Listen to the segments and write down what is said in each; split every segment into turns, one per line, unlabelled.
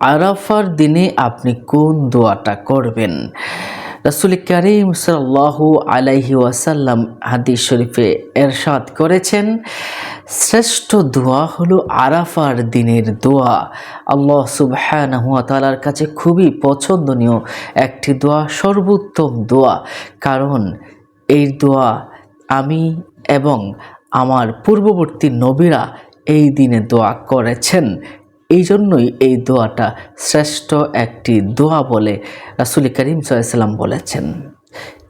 আরাফার দিনে আপনি কোন দোয়াটা করবেন? রাসুল করিম সাল্লাল্লাহু আলাইহি ওয়াসাল্লাম হাদিস শরীফে এরশাদ করেছেন, শ্রেষ্ঠ দোয়া হলো আরাফার দিনের দোয়া। আল্লাহ সুবহানাহু ওয়া তাআলার কাছে খুবই পছন্দনীয় একটি দোয়া, সর্বোত্তম দোয়া। কারণ এই দোয়া আমি এবং আমার পূর্ববর্তী নবীরা এই দিনে দোয়া করেছেন। এই জন্যই এই দোয়াটা শ্রেষ্ঠ একটি দোয়া বলে রাসুল করিম সাল্লাম বলেছেন।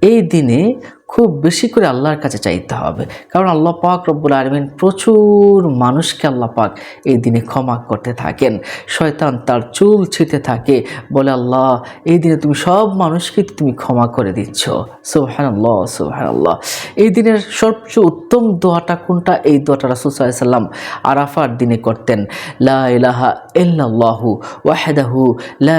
এই দিনে খুব বেশি করে আল্লাহর কাছে চাইতে হবে। কারণ আল্লাহ পাক রব্বুল আলমিন প্রচুর মানুষকে আল্লাহ পাক এই দিনে ক্ষমা করতে থাকেন। শয়তান তার চুল ছিঁতে থাকে। বলে, আল্লাহ, এই দিনে তুমি সব মানুষকে তুমি ক্ষমা করে দিচ্ছ। সুহান আল্লাহ সুহান আল্লাহ এই দিনের সবচেয়ে উত্তম দোয়াটা কোনটা? এই দোয়াটা রাসুল সাল্লাম আরাফার দিনে করতেন। লা ইলাহা ওয়াহদাহু লা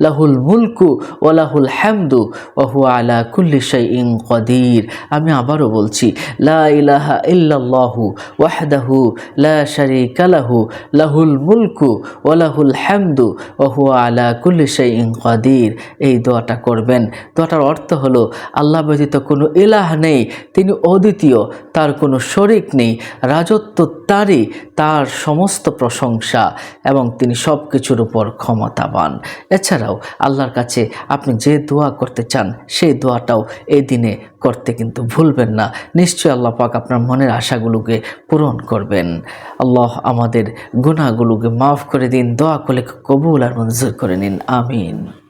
লাহুল মুলকু ওয়া লাহুল হামদু ওয়া হুয়া আলা কুল্লি শাইইন কদির আমি আবারও বলছি, লা ইলাহা ইল্লাল্লাহু ওয়াহদাহু লা শারীকা লাহু, লাহুল মুলকু ওয়া লাহুল হামদু ওয়া হুয়া আলা কুল্লি শাইইন কদির এই দোয়াটা করবেন। দোয়াটার অর্থ হলো, আল্লাহ ব্যতীত কোনো ইলাহ নেই, তিনি অদ্বিতীয়, তার কোনো শরিক নেই, রাজত্ব তারই তার সমস্ত প্রশংসা এবং তিনি সব কিছুর উপর ক্ষমতাবান। এছাড়াও আল্লাহর কাছে আপনি যে দোয়া করতে চান, সেই দোয়াটাও এই দিনে করতে কিন্তু ভুলবেন না। নিশ্চয় আল্লাহ পাক আপনার মনের আশাগুলোকে পূরণ করবেন। আল্লাহ আমাদের গুণাগুলোকে মাফ করে দিন, দোয়া করলে কবুল আর মঞ্জুর করে নিন। আমিন।